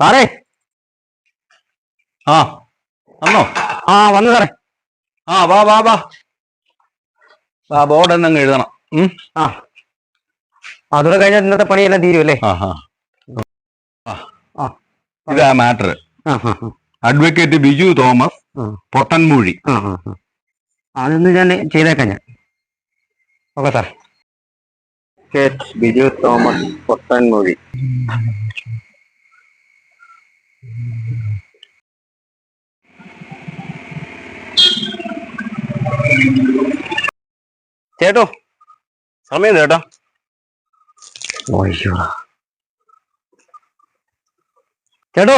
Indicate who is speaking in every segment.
Speaker 1: സാറേ.
Speaker 2: ആ വന്നോ?
Speaker 1: ആ വന്നു സാറേ.
Speaker 2: ആ വാ വാ വാ. വാ ബോർഡ് എന്നങ്ങ് എഴുതണം.
Speaker 1: ആ. അതോടെ കഴിഞ്ഞാൽ ഇന്നത്തെ പണിയെല്ലാം തീരുമല്ലേ
Speaker 2: ഇതാ matter. Advocate Biju Thomas Pottanmoozhi.
Speaker 1: അതൊന്ന് ഞാൻ ചെയ്തേക്കാം ഞാൻ. Okay sir Biju Thomas Pottanmozhi
Speaker 2: ചേട്ടോ സമയം ചേട്ടാ
Speaker 1: ചേട്ടോ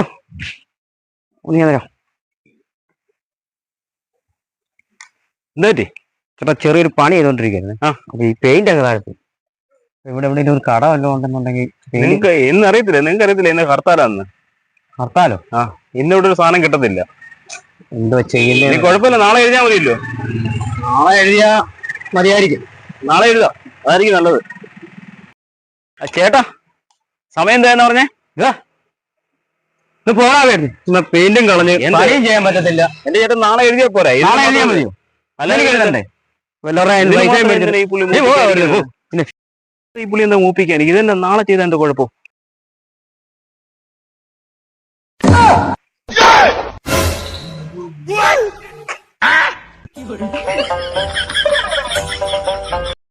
Speaker 1: ഒന്ന് ഞാൻ തരാം
Speaker 2: എന്താ
Speaker 1: ചേട്ടാ ചെറിയൊരു പണി ചെയ്തോണ്ടിരിക്കുന്നത്
Speaker 2: ആ.
Speaker 1: അപ്പൊ ഈ പെയിന്റ് ഒക്കെ താഴത്ത് ഇവിടെ എവിടെയെങ്കിലും ഒരു കട വല്ല ഉണ്ടെന്നുണ്ടെങ്കിൽ
Speaker 2: നിങ്ങൾക്ക് ഇന്ന് അറിയത്തില്ല? നിങ്ങക്ക് അറിയത്തില്ല ഇന്ന് ഹർത്താലാന്ന്?
Speaker 1: ഹർത്താലോ?
Speaker 2: ആ ഇന്ന് ഇവിടെ ഒരു സാധനം കിട്ടത്തില്ല.
Speaker 1: എന്തോ
Speaker 2: നീ
Speaker 1: ചെയ്യുന്നത്
Speaker 2: കുഴപ്പമില്ല നാളെ എഴുതിയാൽ മതിയല്ലോ.
Speaker 1: നാളെ എഴുതിയാ മതിയായിരിക്കും.
Speaker 2: നാളെ എഴുതാം അതായിരിക്കും നല്ലത്. ആ, ചേട്ടാ സമയം എന്താന്ന് പറഞ്ഞേ?
Speaker 1: ഇത്. പോരാ വരുന്നു പെയിന്റും കളഞ്ഞ്
Speaker 2: എന്തായാലും
Speaker 1: പണിയും ചെയ്യാൻ പറ്റത്തില്ല.
Speaker 2: എന്റെ ചേട്ടൻ നാളെ എഴുതിയാ പോരാ?
Speaker 1: നാളെ എഴുതിയാൽ മതിയോ?
Speaker 2: അല്ല
Speaker 1: എനിക്ക് എഴുതണ്ടേ? വല്ലവരുടെ പൈസയും മേടിച്ചിട്ട് നീ പോ.
Speaker 2: ഈ പുളി എന്താ മൂപ്പിക്കാൻ ഇതെന്നെ നാളെ ചെയ്ത എന്റെ കുഴപ്പം What?